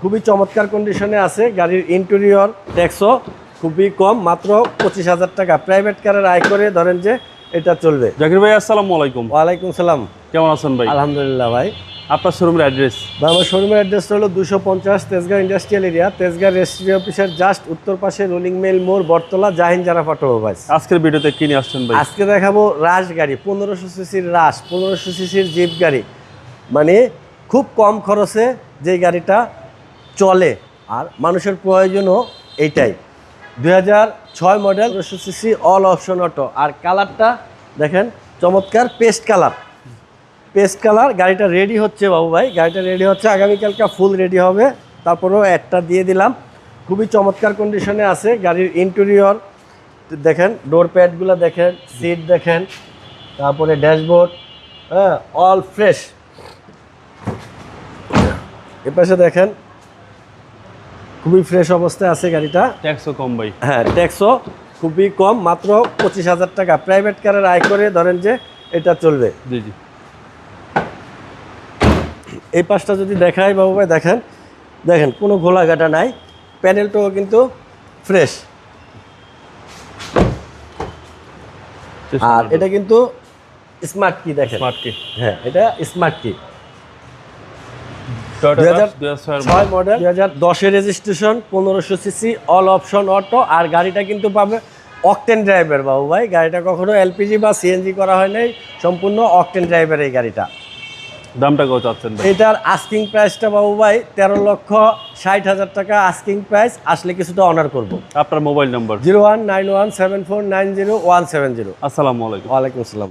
খুবই চমৎকার কন্ডিশনে আছে। গাড়ির ইন্টেরিয়র ট্যাক্সও খুবই কম মাত্র পঁচিশ হাজার টাকা। প্রাইভেট কারের আয় করে ধরেন যে এটা চলবে। জাকির ভাই আসসালামু আলাইকুম। ওয়ালাইকুম সালাম। কেমন আছেন ভাই? আলহামদুলিল্লাহ ভাই। আপনার শোরুমের অ্যাড্রেস আমার শোরুমের অ্যাড্রেসটা হলো দুশো পঞ্চাশ Tejgaon industrial area Tejgaon registry অফিসের জাস্ট উত্তর পাশে রোলিং মেল মোড় বটতলা জাহিন জারা ভাই। আজকের ভিডিওতে কি নিয়ে আসছেন ভাই? আজকে দেখাবো রাশ গাড়ি পনেরোশো সিসির রাশ পনেরোশো সিসির জিপ গাড়ি। মানে খুব কম খরচে যে গাড়িটা চলে। আর মানুষের প্রয়োজনও এইটাই। দুই ছয় model CC all option auto আর কালারটা দেখেন, চমৎকার পেস্ট কালার পেস্ট কালার গাড়িটা রেডি হচ্ছে বাবু ভাই। গাড়িটা রেডি হচ্ছে, আগামীকালকা ফুল রেডি হবে। তারপরেও একটা দিয়ে দিলাম। খুবই চমৎকার কন্ডিশনে আছে। গাড়ির ইন্টেরিয়র দেখেন ডোর প্যাডগুলো দেখেন সিট দেখেন, তারপরে ড্যাশবোর্ড হ্যাঁ অল ফ্রেশ এপাশে দেখেন খুবই ফ্রেশ অবস্থায় আছে গাড়িটা। ট্যাক্সও কম ভাই। হ্যাঁ ট্যাক্সও খুবই কম মাত্র পঁচিশ হাজার টাকা। প্রাইভেট কারের আয় করে ধরেন যে এটা চলবে। জি জি। এই পাশটা যদি দেখায় বাবু ভাই দেখেন দেখেন কোনো ঘোলাঘাটা নাই। প্যানেলটাও কিন্তু ফ্রেশ আর এটা কিন্তু স্মার্ট কি দেখেন। স্মার্ট কি হ্যাঁ এটা স্মার্ট কি মডেল দুই হাজার দশের রেজিস্ট্রেশন পনেরোশো সিসি অল অপশন অটো আর গাড়িটা কিন্তু পাবে অকটেন ড্রাইভার বাবু ভাই। গাড়িটা কখনো এলপিজি বা সিএনজি করা হয় নাই সম্পূর্ণ অকটেন ড্রাইভার এই গাড়িটা। দামটা কত চাচ্ছেন এটার আস্কিং প্রাইসটা বাবু ভাই তেরো লক্ষ ষাট হাজার টাকা আস্কিং প্রাইস আসলে কিছুটা অনার করব। আপনার mobile number zero one nine one seven four nine zero one seven zero. আসসালামু আলাইকুম। ওয়ালাইকুম আসসালাম।